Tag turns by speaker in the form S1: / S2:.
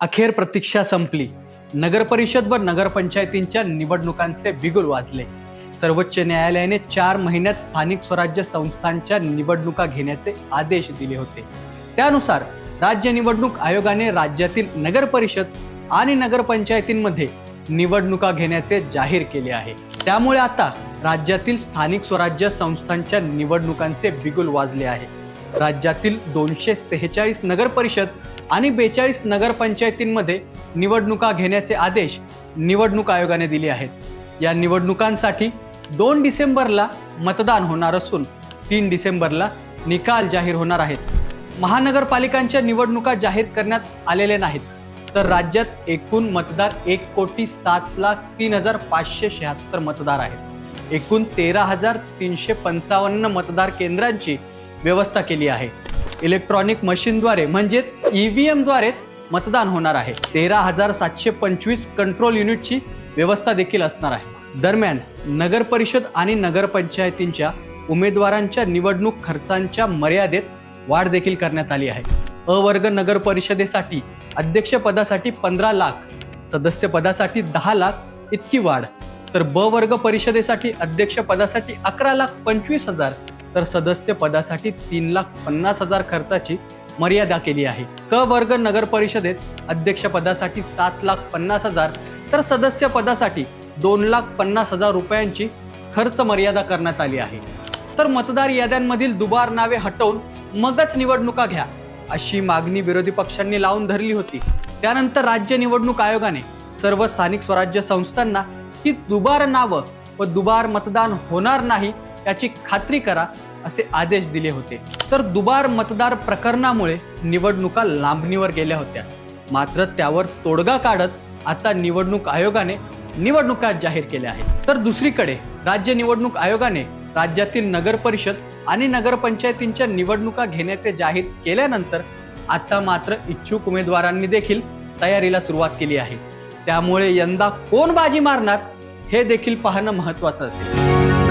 S1: अखेर प्रतीक्षा संपली. नगरपरिषद व नगरपंचायतींच्या निवडणुकांचे बिगुल वाजले. सर्वोच्च न्यायालयाने चार महिन्यात स्थानिक स्वराज्य संस्थांच्या निवडणुका घेण्याचे आदेश दिले होते. त्यानुसार राज्य निवडणूक आयोगाने राज्यातील नगरपरिषद आणि नगरपंचायतींमध्ये निवडणुका घेण्याचे जाहीर केले आहे. त्यामुळे आता राज्यातील स्थानिक स्वराज्य संस्थांच्या निवडणुकांचे बिगुल वाजले आहे. राज्यातील दोनशे सेहेचाळीस नगरपरिषद आणि बेचाळीस नगरपंचायतींमध्ये निवडणुका घेण्याचे आदेश निवडणूक आयोगाने दिले आहेत. या निवडणुकांसाठी दोन डिसेंबरला मतदान होणार असून तीन डिसेंबरला निकाल जाहीर होणार आहेत. महानगरपालिकांच्या निवडणुका जाहीर करण्यात आलेल्या नाहीत. तर राज्यात एकूण मतदार एक कोटी सात लाख तीन हजार पाचशे शहात्तर मतदार आहेत. एकूण तेरा हजार तीनशे पंचावन्न मतदार केंद्रांची व्यवस्था केली आहे. इलेक्ट्रॉनिक मशीनद्वारे म्हणजेच ई व्ही एमद्वारेच मतदान होणार आहे. तेरा हजार सातशे पंचवीस कंट्रोल युनिटची व्यवस्था देखील असणार आहे. दरम्यान नगर परिषद आणि नगरपंचायतींच्या उमेदवारांच्या निवडणूक खर्चांच्या मर्यादेत वाढ देखील करण्यात आली आहे. अवर्ग नगरपरिषदेसाठी नगर परिषदेसाठी अध्यक्षपदासाठी पंधरा लाख सदस्यपदासाठी दहा लाख इतकी वाढ. तर ब वर्ग परिषदेसाठी अध्यक्षपदासाठी अकरा लाख पंचवीस हजार तर सदस्य पदासाठी तीन लाख पन्नास हजार खर्चाची मर्यादा केली आहे. क वर्ग नगर परिषदेत अध्यक्षपदासाठी सात लाख पन्नास हजार तर सदस्य पदासाठी दोन लाख पन्नास हजार रुपयांची खर्च मर्यादा करण्यात आली आहे. तर मतदार याद्यांमधील दुबार नावे हटवून मगच निवडणुका घ्या अशी मागणी विरोधी पक्षांनी लावून धरली होती. त्यानंतर राज्य निवडणूक आयोगाने सर्व स्थानिक स्वराज्य संस्थांना ही दुबार नावं व दुबार मतदान होणार नाही याची खात्री करा असे आदेश दिले होते. तर दुबार मतदार प्रकरणामुळे निवडणुका लांबणीवर गेल्या होत्या. मात्र त्यावर तोडगा काढत आता निवडणूक आयोगाने निवडणुका जाहीर केल्या आहेत. तर दुसरीकडे राज्य निवडणूक आयोगाने राज्यातील नगर परिषद आणि नगरपंचायतींच्या निवडणुका घेण्याचे जाहीर केल्यानंतर आता मात्र इच्छुक उमेदवारांनी देखील तयारीला सुरुवात केली आहे. त्यामुळे यंदा कोण बाजी मारणार हे देखील पाहणं महत्वाचं असेल.